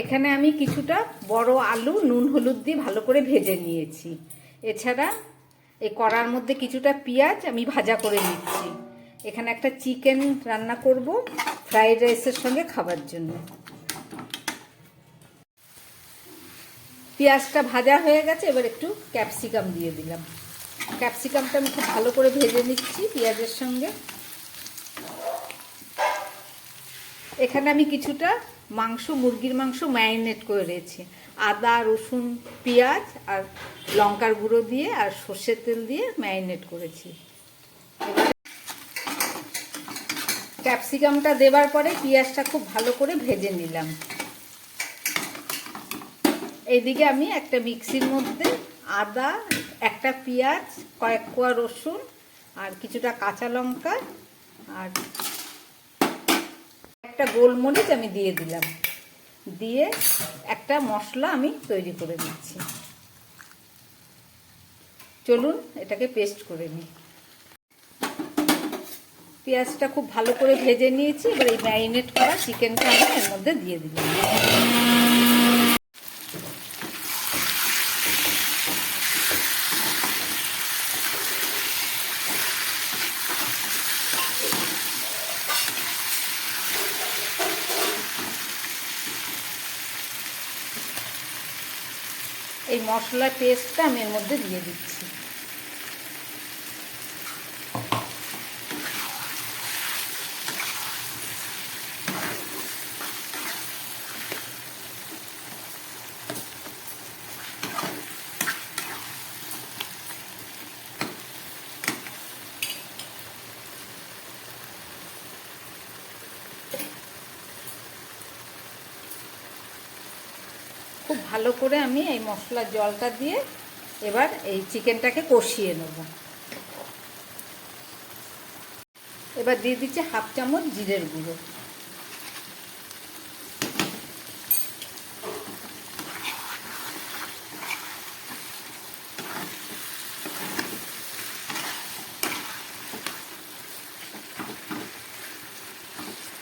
এখানে আমি কিছুটা বড় আলু, নুন, হলুদ দিয়ে ভালো করে ভেজে নিয়েছি। এছাড়া এই কড়ার মধ্যে কিছুটা পেঁয়াজ আমি ভাজা করে নিচ্ছি। এখানে একটা চিকেন রান্না করব ফ্রাইড রাইসের সঙ্গে খাবার জন্য। পেঁয়াজটা ভাজা হয়ে গেছে, এবার একটু ক্যাপসিকাম দিয়ে দিলাম। ক্যাপসিকামটা আমি খুব ভালো করে ভেজে নিচ্ছি পেঁয়াজের সঙ্গে। এখানে আমি কিছুটা মাংস, মুরগির মাংস ম্যারিনেট করে রয়েছি আদা, রসুন, পেঁয়াজ আর লঙ্কার গুঁড়ো দিয়ে আর সর্ষের তেল দিয়ে ম্যারিনেট করেছি। ক্যাপসিকামটা দেবার পরে পেঁয়াজটা খুব ভালো করে ভেজে নিলাম। এইদিকে আমি একটা মিক্সির মধ্যে আদা, একটা পেঁয়াজ, কয়েক কোয়া রসুন আর কিছুটা কাঁচা লঙ্কা আর একটা গোলমরিচ আমি দিয়ে দিলাম। দিয়ে একটা মশলা আমি তৈরি করে নিচ্ছি। চলুন এটাকে পেস্ট করে নিই। পেঁয়াজটা খুব ভালো করে ভেজে নিয়েছি, এবার এই ম্যারিনেট করা চিকেনটা আমি এর মধ্যে দিয়ে দিলাম। এই মশলা পেস্টটা আমি এর মধ্যে দিয়ে দিচ্ছি। খুব ভালো করে আমি এই মশলার জলটা দিয়ে এবার এই চিকেনটাকে কষিয়ে নেব। এবার দিয়ে দিচ্ছি হাফ চামচ জিরের গুঁড়ো।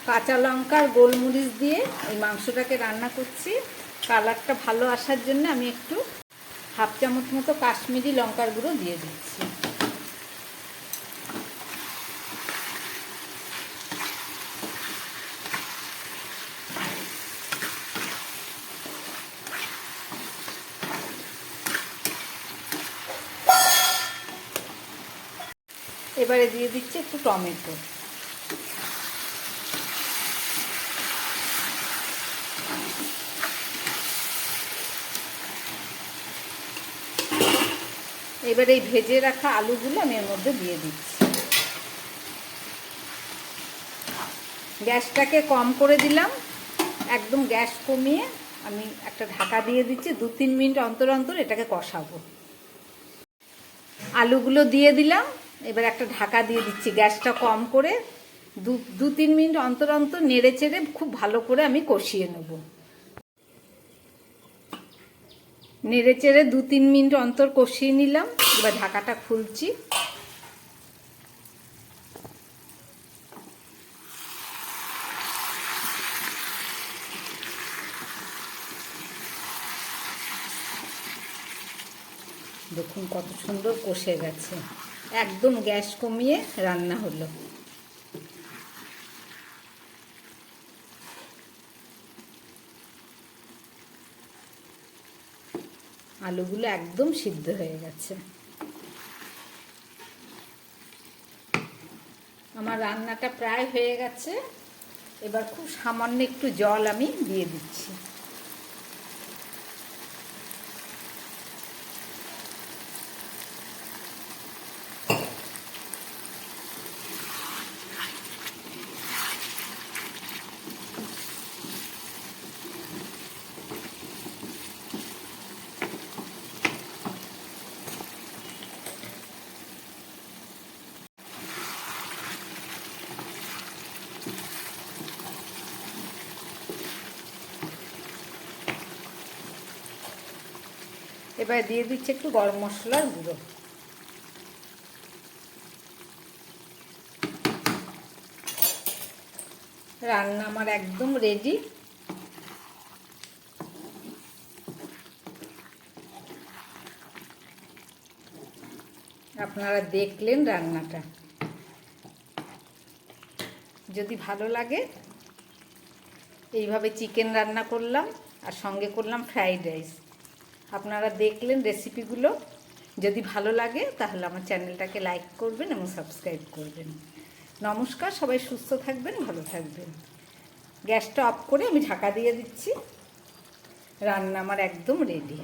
কাঁচা লঙ্কার গোলমরিচ দিয়ে এই মাংসটাকে রান্না করছি। কালারটা ভালো আসার জন্য আমি একটু হাফ চামচ মতো কাশ্মীরি লঙ্কার গুঁড়ো দিয়ে দিচ্ছি। এবারে দিয়ে দিচ্ছি একটু টমেটো। এবার এই ভেজে রাখা আলুগুলো আমি এর মধ্যে দিয়ে দিচ্ছি। গ্যাসটাকে কম করে দিলাম। একদম গ্যাস কমিয়ে আমি একটা ঢাকা দিয়ে দিচ্ছি। দু তিন মিনিট অন্তর অন্তর এটাকে কষাবো। আলুগুলো দিয়ে দিলাম। এবার একটা ঢাকা দিয়ে দিচ্ছি গ্যাসটা কম করে। দু তিন মিনিট অন্তর অন্তর নেড়ে চেড়ে খুব ভালো করে আমি কষিয়ে নেব। নেড়ে চেড়ে দু তিন মিনিট অন্তর কষিয়ে নিলাম। এবার ঢাকাটা খুলছি। দেখুন কত সুন্দর কষে গেছে। একদম গ্যাস কমিয়ে রান্না হলো। আলুগুলো একদম সিদ্ধ হয়ে গেছে। আমার রান্নাটা প্রায় হয়ে গেছে। এবার খুব সামান্য একটু জল আমি দিয়ে দিচ্ছি। এবার দিয়ে দিচ্ছি একটু গরম মশলার গুঁড়ো। রান্না আমার একদম রেডি আপনারা দেখলেন রান্নাটা। যদি ভালো লাগে, এইভাবে চিকেন রান্না করলাম, আর সঙ্গে করলাম ফ্রাইড রাইস আপনারা দেখলেন রেসিপিগুলো। যদি ভালো লাগে, তাহলে আমার চ্যানেলটাকে লাইক করবেন এবং সাবস্ক্রাইব করবেন। নমস্কার, সবাই সুস্থ থাকবেন, ভালো থাকবেন। গ্যাসটা অফ করে আমি ঢাকা দিয়ে দিচ্ছি। রান্না আমার একদম রেডি